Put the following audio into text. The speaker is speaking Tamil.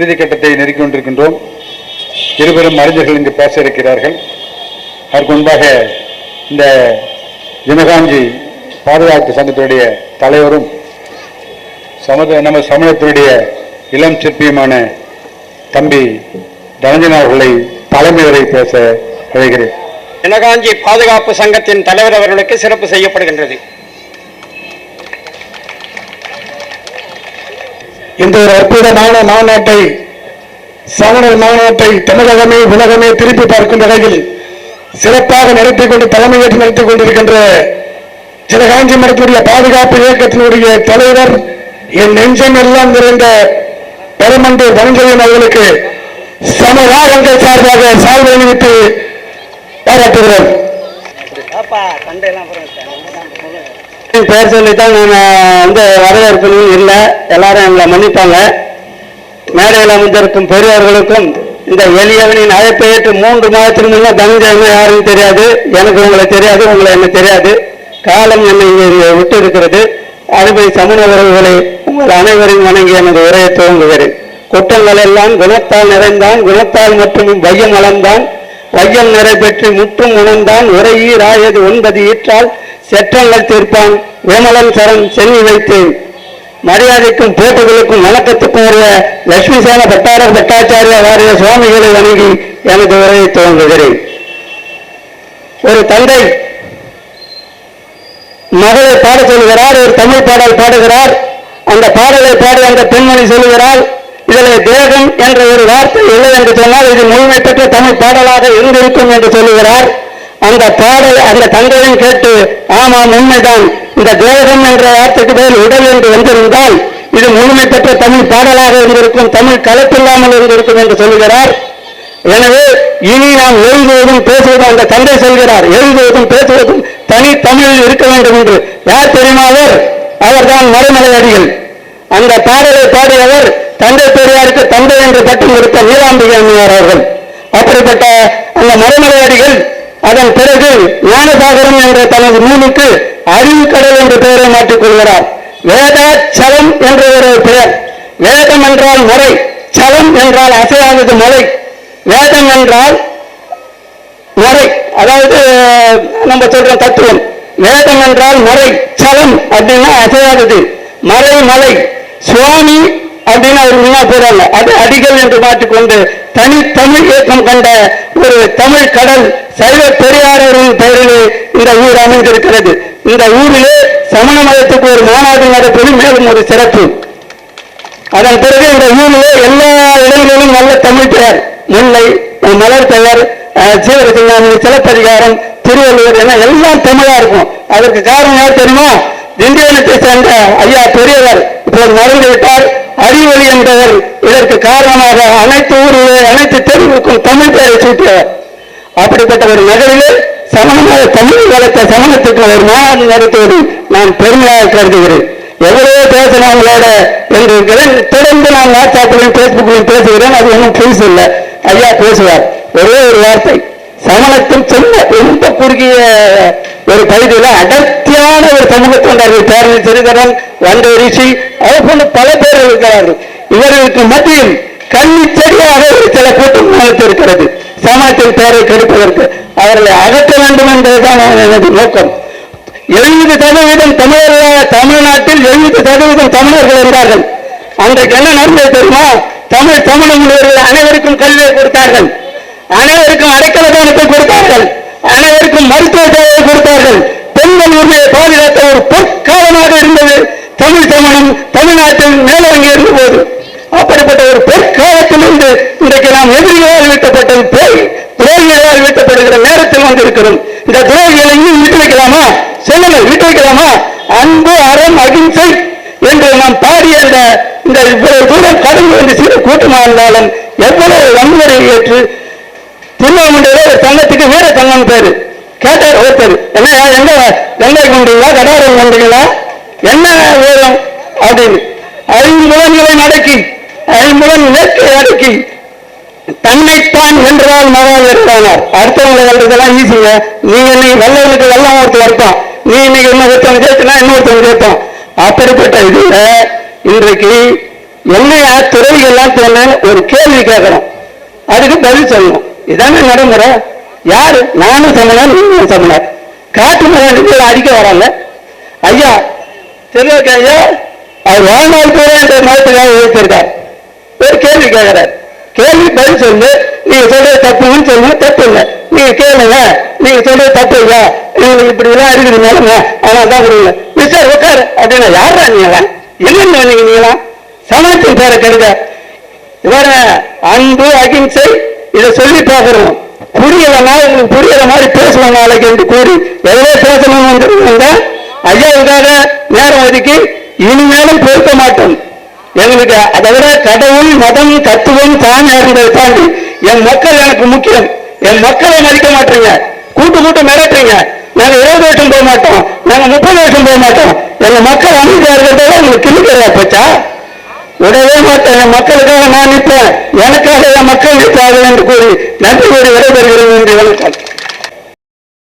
இறுதி கட்டத்தை நெருக்கி கொண்டிருக்கின்றோம். இருவரும் அறிஞர்கள் இங்கு பேச இருக்கிறார்கள் அதற்கு முன்பாக இந்த ஜிமகாஞ்சி பாதுகாப்பு சங்கத்தினுடைய தலைவரும் சமத நம்ம சமூகத்தினுடைய இளம் சிற்பியுமான தம்பி தனஞ்சன் அவர்களை தலைமை வரை பேச அழைகிறேன். தினகாஞ்சி பாதுகாப்பு சங்கத்தின் தலைவர் அவர்களுக்கு சிறப்பு செய்யப்படுகின்றது. இந்த ஒரு அற்புதமான மாநாட்டை சமணர் மாநாட்டை தமிழகமே உலகமே திருப்பி பார்க்கும் வகையில் சிறப்பாக நடத்திக் கொண்டு தலைமையேற்று நடத்திக் கொண்டிருக்கின்ற சிவகாஞ்சி மடத்துடைய பாதுகாப்பு இயக்கத்தினுடைய தலைவர் என் நெஞ்சம் எல்லாம் நிறைந்த பெருமண்டூர் தனஞ்சயன் அவர்களுக்கு சமராகங்கள் சார்பாக சால்வை அணிவித்து பாராட்டுகிறோம். பேர் சொல்லித்தான் நான் வந்து வரவேற்கணும் இல்லை. எல்லாரும் எங்களை மன்னிப்பாங்க. மேடையில் அமைந்திருக்கும் பெரியவர்களுக்கும் இந்த எளியவனின் அழைப்பை ஏற்று மூன்று மாதத்திற்கு முன்னே தனஞ்சயமே யாருன்னு தெரியாது. எனக்கு உங்களை தெரியாது உங்களை என்ன தெரியாது. காலம் என்னை விட்டு இருக்கிறது. அறுபை சமணவர்களை உங்கள் அனைவரையும் வணங்கி எனது உரையை துவங்குகிறேன். குற்றங்கள் எல்லாம் குணத்தால் நிறைந்தான் குணத்தால் மற்றும் வையம் அளந்தான். வையம் நிறைபெற்று முற்றும் உணர்ந்தான். உரையீராயது ஒன்பது ஈற்றால் செற்றங்கள் தீர்ப்பான் வேமலன் சரண் செல்வி வைத்தேன் மரியாதைக்கும் போட்டுகளுக்கும் வணக்கத்துக்கும் உரிய லட்சுமி சேன பட்டார பட்டாச்சாரிய வாரிய சுவாமிகளை வணங்கி எனது உரையை துவங்குகிறேன். ஒரு தந்தை மகளை பாட சொல்கிறார் ஒரு தமிழ் பாடல் பாடுகிறார் அந்த பாடலை பாடி அந்த பெண்மணி சொல்கிறார் இதில் தேகம் என்ற ஒரு வார்த்தை இல்லை என்று சொன்னால் இது முழுமை பெற்ற தமிழ் பாடலாக இருந்திருக்கும் என்று சொல்லுகிறார். அந்த பாடல் அந்த தந்தையும் கேட்டு ஆமாம் உண்மைதான். இந்த தேகம் என்ற வார்த்தைக்கு பதில் உடல் என்று வந்திருந்தால் இது முழுமை பெற்ற தமிழ் பாடலாக இருந்திருக்கும் தமிழ் கலப்பில்லாமல் இருந்திருக்கும் என்று சொல்கிறார். எனவே இனி நாம் எழுதுவதும் பேசுவதும் அந்த தந்தை சொல்கிறார் எழுதுவதும் பேசுவதும் தனி தமிழில் இருக்க வேண்டும் என்று. யார் தெரியுமா அவர்? அவர்தான் மறைமலை அடிகள் அந்த பாடலை பாடியவர் தந்தை பெரியாருக்கு தந்தை என்று பட்டம் கொடுத்த நீலாம்பிகை அம்மையார் அவர்கள். அப்படிப்பட்ட அந்த மறைமலை அடிகள் அதன் பிறகு ஞானசாகரம் என்ற தனது நூலுக்கு அறிவு கடல் என்ற பெயரை மாற்றிக் கொள்கிறார். வேதாச்சலம் என்ற ஒரு பெயர். வேதம் என்றால் முறை சலம் என்றால் அசையாதது மலை. வேதம் என்றால் முறை. அதாவது நம்ம சொல்றோம் தத்துவம். வேதம் என்றால் முறை. சலம் அப்படின்னா அசையாதது. மறை மலை. சுவாமி அப்படின்னு அவர் முன்னா போறாங்க. அது அடிகள் என்று மாற்றிக்கொண்டு தனி தமிழ் இயக்கம் கொண்ட ஒரு தமிழ் கடல் சைவ பெரியாரின் பெயரிலே இந்த ஊர் அமைந்திருக்கிறது. இந்த ஊரிலே சமண மதத்துக்கு ஒரு மாநாடு நடப்பது மேலும் ஒரு சிறப்பு. அதன் பிறகு இந்த ஊரிலே எல்லா இடங்களிலும் நல்ல தமிழ் பெயர் முல்லை மலர் பெயர் அஹ், சிலப்பதிகாரம் திருவள்ளுவர் என எல்லாம் தமிழா இருக்கும். அதற்கு காரணம் யார் தெரியுமா? திண்டிவனத்தை சேர்ந்த ஐயா பெரியவர். இப்போது மறந்து விட்டார் அறிவொளி என்பவர். இதற்கு காரணமாக அனைத்து ஊரிலே அனைத்து தெருவுக்கும் தமிழ் பெயரை சூட்டியவர். அப்படிப்பட்ட ஒரு நகரிலே சமணமாக தமிழ் வளர்த்த சமணத்துக்கு ஒரு மாநாடு நடத்துவது நான் பெருமையாக கருதுகிறேன். எவ்வளவோ பேசணும் உங்களோட என்று தொடர்ந்து நான் வாட்ஸ்அப்லையும் பேஸ்புக்லையும் பேசுகிறேன். அது ஒன்றும் புதுசு இல்லை ஐயா பேசுவார். ஒரே ஒரு வார்த்தை. சமணத்தின் சின்ன ரொம்ப குறுகிய ஒரு பகுதியில் அடர்த்தியான ஒரு சமூகத்தை கொண்டார்கள் பேரணி சிறிதரன் வண்டை ரிஷி அதை போன்று பல பேர் இருக்கிறார்கள். இவர்களுக்கு மத்தியில் கல்வி செடியாக ஒரு சில கூட்டம் இருக்கிறது சமாஜத்தின் பெயரை கெடுப்பதற்கு அவர்களை அகற்ற வேண்டும் என்பதுதான் எனது நோக்கம். எழுபது சதவீதம் தமிழர்களாக தமிழ்நாட்டில் எழுபது சதவீதம் தமிழர்கள் இருந்தார்கள். அன்றைக்கு என்ன நடந்தது தெரியுமா? தமிழ் தமிழ் அனைவருக்கும் கல்வியை கொடுத்தார்கள். அனைவருக்கும் அடைக்கல தானத்தை கொடுத்தார்கள். அனைவருக்கும் மருத்துவ சேவையை கொடுத்தார்கள். உரிமையை பாதுகாத்த ஒரு பொற்காலமாக இருந்தது. தமிழ் சமணம் தமிழ்நாட்டில் மேலோங்கி இருந்த போது அப்படிப்பட்ட ஒரு பொற்காலத்திலிருந்து இன்றைக்கு நாம் எதிரிகளால் வீட்டப்பட்டது போய் துரோகிகளால் வீட்டப்படுகிற நேரத்தில் வந்திருக்கிறோம். இந்த துரோகிகளை இன்னும் விட்டு வைக்கலாமா சொல்லுங்கள் விட்டு வைக்கலாமா அன்பு அறம் அகிம்சை என்று நாம் பாடிய இந்த இந்த இவ்வளவு தூரம் கடந்து வந்து சிறு கூட்டமாக இருந்தாலும் எவ்வளவு வன்முறை ஏற்று திருவண்ணாமலையில ஒரு சங்கத்துக்கு வீர சங்கம் பேரு. கேட்டார் ஒருத்தர் என்ன எங்க வெங்காய் கொண்டீங்களா கடாரம் கொண்டீங்களா என்ன வீரம் அப்படின்னு. ஐம்புலன்களை நடக்கி ஐம்புலன் இலக்கை அடக்கி தன்னைத்தான் வென்றால் மகான் வென்றானார் அடுத்தவங்களை வென்றதெல்லாம் ஈஸிங்க நீங்க நீ வெள்ளவனுக்கு வெள்ளம் ஒருத்தர் இருப்பான். நீ இன்னைக்கு இன்னொருத்தவங்க ஜெயிச்சுனா இன்னொருத்தவங்க ஜெயிப்பான் அப்படிப்பட்ட இதுல இன்றைக்கு என்னையா துறவிகள்லாம் தோணு ஒரு கேள்வி கேட்கறோம். அதுக்கு பதில் சொல்லணும். இதானே நடைமுறை? யாரு? நானும் சமணர் நீங்களும் சமணர் காட்டு மகன் அடிக்க வராங்க. ஐயா தெரியாது ஐயா? அவர் வாழ்நாள் பூரா இந்த மதத்துக்காக உழைத்திருக்கார் ஒரு கேள்வி கேட்கிறார். கேள்வி பதில் சொல்லு. நீங்க சொல்றது தப்புன்னு சொல்லுங்க தப்பு இல்லை. நீங்க கேளுங்க. நீங்க சொல்றது தப்பு இல்ல. நீங்க இப்படி எல்லாம் இருக்குது நிலைமை. அதனால தான் கொடுங்க மிஸ்டர் உட்காரு. அப்படின்னா யாரா நீங்களா என்னென்ன நீங்க நீங்களா சமாஜத்தின் பேரை கெடுக்க இவர அன்பு அகிம்சை இதை சொல்லி பார்க்கணும் புரியலன்னா உங்களுக்கு புரியற மாதிரி பேசலாம் நாளைக்கு என்று கூறி எவ்வளவு பேசணும்னு வந்திருக்காங்க. ஐயாவுக்காக நேரம் ஒதுக்கி இனிமேலும் பொறுக்க மாட்டோம். எங்களுக்கு அதை விட கடவுள் மதம் தத்துவம் தான் இருந்ததை தாண்டி என் மக்கள் எனக்கு முக்கியம். என் மக்களை மதிக்க மாட்டீங்க. கூட்டு கூட்டு மிரட்டுறீங்க. நாங்கள் இருபது வருஷம் போக மாட்டோம். நாங்கள் முப்பது வருஷம் போக மாட்டோம். எங்கள் மக்கள் அமைதியா இருக்கிறதோட உங்களுக்கு கிளிக்கிறதா போச்சா? விடவே மாட்டேன் என் மக்களுக்காக நான் நிற்பேன். எனக்காக என் மக்கள் நிற்பார்கள் என்று கூறி நன்றி கூறி விடைபெறுகிறேன் என்று வணக்கம்